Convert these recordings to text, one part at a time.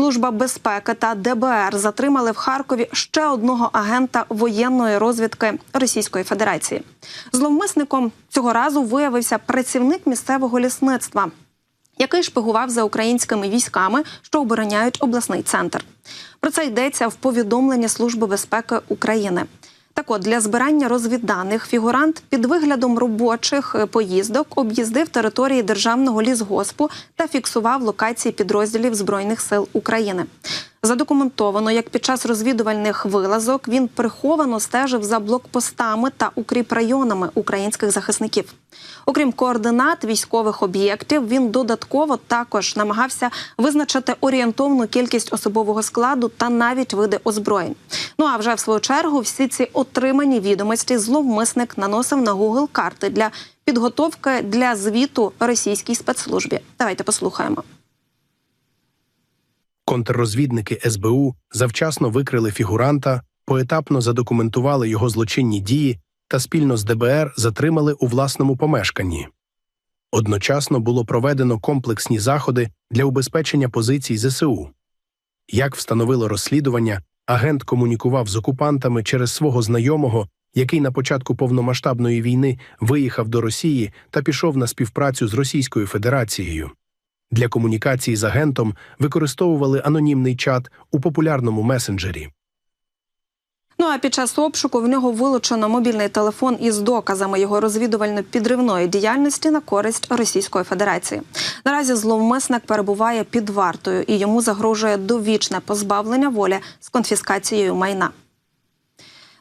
Служба безпеки та ДБР затримали в Харкові ще одного агента воєнної розвідки Російської Федерації. Зловмисником цього разу виявився працівник місцевого лісництва, який шпигував за українськими військами, що обороняють обласний центр. Про це йдеться в повідомленні Служби безпеки України. Так от для збирання розвідданих фігурант під виглядом робочих е, поїздок об'їздив території державного лісгоспу та фіксував локації підрозділів збройних сил України. Задокументовано, як під час розвідувальних вилазок він приховано стежив за блокпостами та укріпрайонами українських захисників. Окрім координат військових об'єктів, він додатково також намагався визначити орієнтовну кількість особового складу та навіть види озброєнь. Ну а вже в свою чергу всі ці отримані відомості зловмисник наносив на Google карти для підготовки для звіту російській спецслужбі. Давайте послухаємо. Контррозвідники СБУ завчасно викрили фігуранта, поетапно задокументували його злочинні дії та спільно з ДБР затримали у власному помешканні. Одночасно було проведено комплексні заходи для убезпечення позицій ЗСУ. Як встановило розслідування, агент комунікував з окупантами через свого знайомого, який на початку повномасштабної війни виїхав до Росії та пішов на співпрацю з Російською Федерацією. Для комунікації з агентом використовували анонімний чат у популярному месенджері. Ну а під час обшуку в нього вилучено мобільний телефон із доказами його розвідувально-підривної діяльності на користь Російської Федерації. Наразі зловмисник перебуває під вартою і йому загрожує довічне позбавлення волі з конфіскацією майна.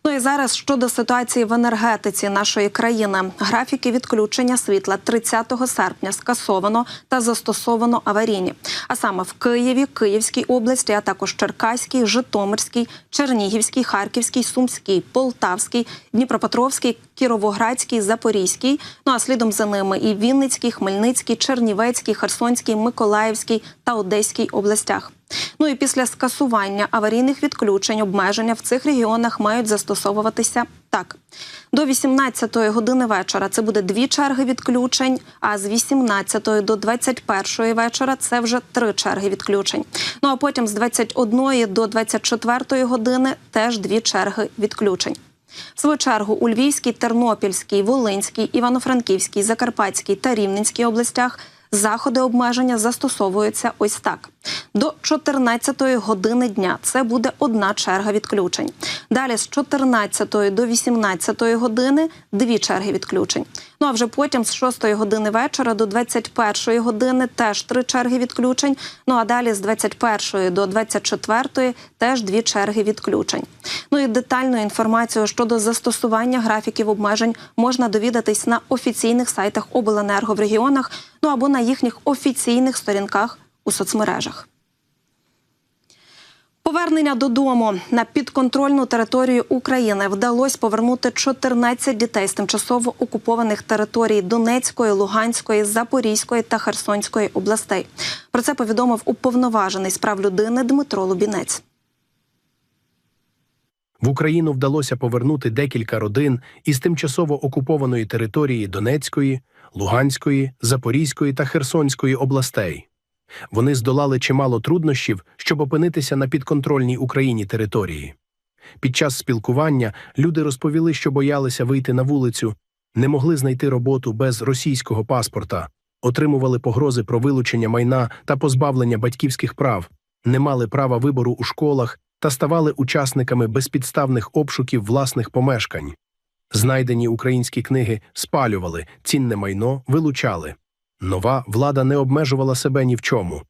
Ну і зараз щодо ситуації в енергетиці нашої країни, графіки відключення світла 30 серпня скасовано та застосовано аварійні. А саме в Києві, Київській області, а також Черкаській, Житомирській, Чернігівській, Харківській, Сумській, Полтавській, Дніпропетровській, Кіровоградській, Запорізькій. Ну а слідом за ними і Вінницькій, Хмельницькій, Чернівецькій, Херсонській, Миколаївській та Одеській областях. Ну і після скасування аварійних відключень обмеження в цих регіонах мають застосовуватися так. До 18-ї години вечора це буде дві черги відключень, а з 18-ї до 21-ї вечора це вже три черги відключень. Ну а потім з 21-ї до 24-ї години теж дві черги відключень. В свою чергу у Львівській, Тернопільській, Волинській, Івано-Франківській, Закарпатській та Рівненській областях заходи обмеження застосовуються ось так. До 14 години дня це буде одна черга відключень. Далі з 14 до 18 години дві черги відключень. Ну а вже потім з 6 години вечора до 21 години теж три черги відключень. Ну а далі з 21 до 24 теж дві черги відключень. Ну і детальну інформацію щодо застосування графіків обмежень можна довідатись на офіційних сайтах обленерго в регіонах, ну або на їхніх офіційних сторінках у соцмережах. Повернення додому на підконтрольну територію України вдалося повернути 14 дітей з тимчасово окупованих територій Донецької, Луганської, Запорізької та Херсонської областей. Про це повідомив уповноважений з прав людини Дмитро Лубінець. В Україну вдалося повернути декілька родин із тимчасово окупованої території Донецької, Луганської, Запорізької та Херсонської областей. Вони здолали чимало труднощів, щоб опинитися на підконтрольній Україні території. Під час спілкування люди розповіли, що боялися вийти на вулицю, не могли знайти роботу без російського паспорта, отримували погрози про вилучення майна та позбавлення батьківських прав, не мали права вибору у школах та ставали учасниками безпідставних обшуків власних помешкань. Знайдені українські книги спалювали, цінне майно вилучали. Нова влада не обмежувала себе ні в чому.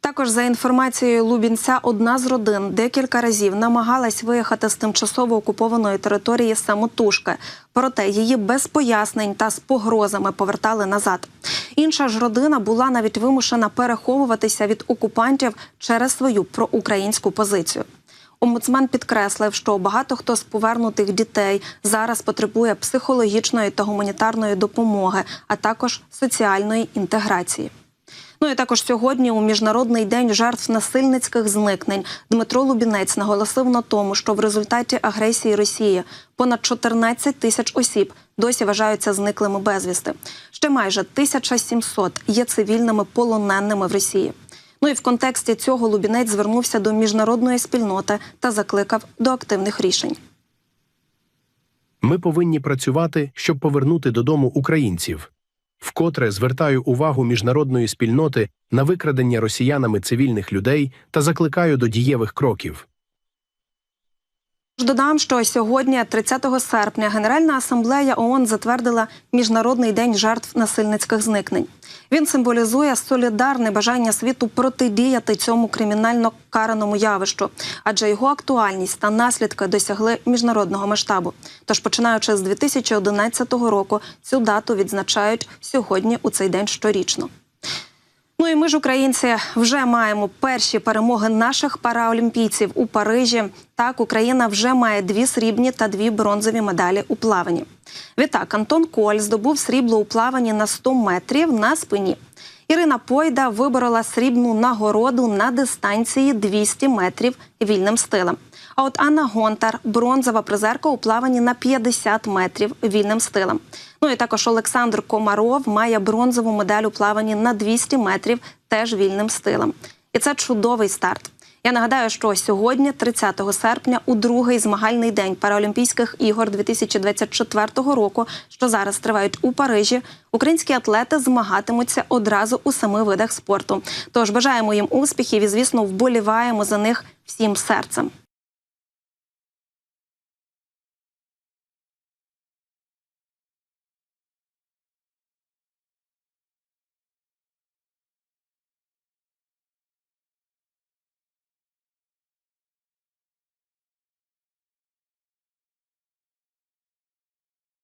Також за інформацією Лубінця, одна з родин декілька разів намагалась виїхати з тимчасово окупованої території самотужки, проте її без пояснень та з погрозами повертали назад. Інша ж родина була навіть вимушена переховуватися від окупантів через свою проукраїнську позицію. Омбудсмен підкреслив, що багато хто з повернутих дітей зараз потребує психологічної та гуманітарної допомоги, а також соціальної інтеграції. Ну і також сьогодні, у міжнародний день жертв насильницьких зникнень, Дмитро Лубінець наголосив на тому, що в результаті агресії Росії понад 14 тисяч осіб досі вважаються зниклими безвісти. Ще майже 1700 є цивільними полоненими в Росії. Ну і в контексті цього Лубінець звернувся до міжнародної спільноти та закликав до активних рішень. Ми повинні працювати, щоб повернути додому українців. Вкотре звертаю увагу міжнародної спільноти на викрадення росіянами цивільних людей та закликаю до дієвих кроків. Додам, що сьогодні, 30 серпня, Генеральна асамблея ООН затвердила Міжнародний день жертв насильницьких зникнень. Він символізує солідарне бажання світу протидіяти цьому кримінально караному явищу, адже його актуальність та наслідки досягли міжнародного масштабу. Тож, починаючи з 2011 року, цю дату відзначають сьогодні у цей день щорічно. Ну і ми ж, українці, вже маємо перші перемоги наших параолімпійців у Парижі. Так, Україна вже має дві срібні та дві бронзові медалі у плаванні. Відтак, Антон Коль здобув срібло у плаванні на 100 метрів на спині. Ірина Пойда виборола срібну нагороду на дистанції 200 метрів вільним стилем. А от Анна Гонтар бронзова призерка у плаванні на 50 метрів вільним стилем. Ну і також Олександр Комаров має бронзову медаль у плаванні на 200 метрів теж вільним стилем. І це чудовий старт. Я нагадаю, що сьогодні, 30 серпня, у другий змагальний день Паралімпійських ігор 2024 року, що зараз тривають у Парижі, українські атлети змагатимуться одразу у семи видах спорту. Тож бажаємо їм успіхів і, звісно, вболіваємо за них всім серцем.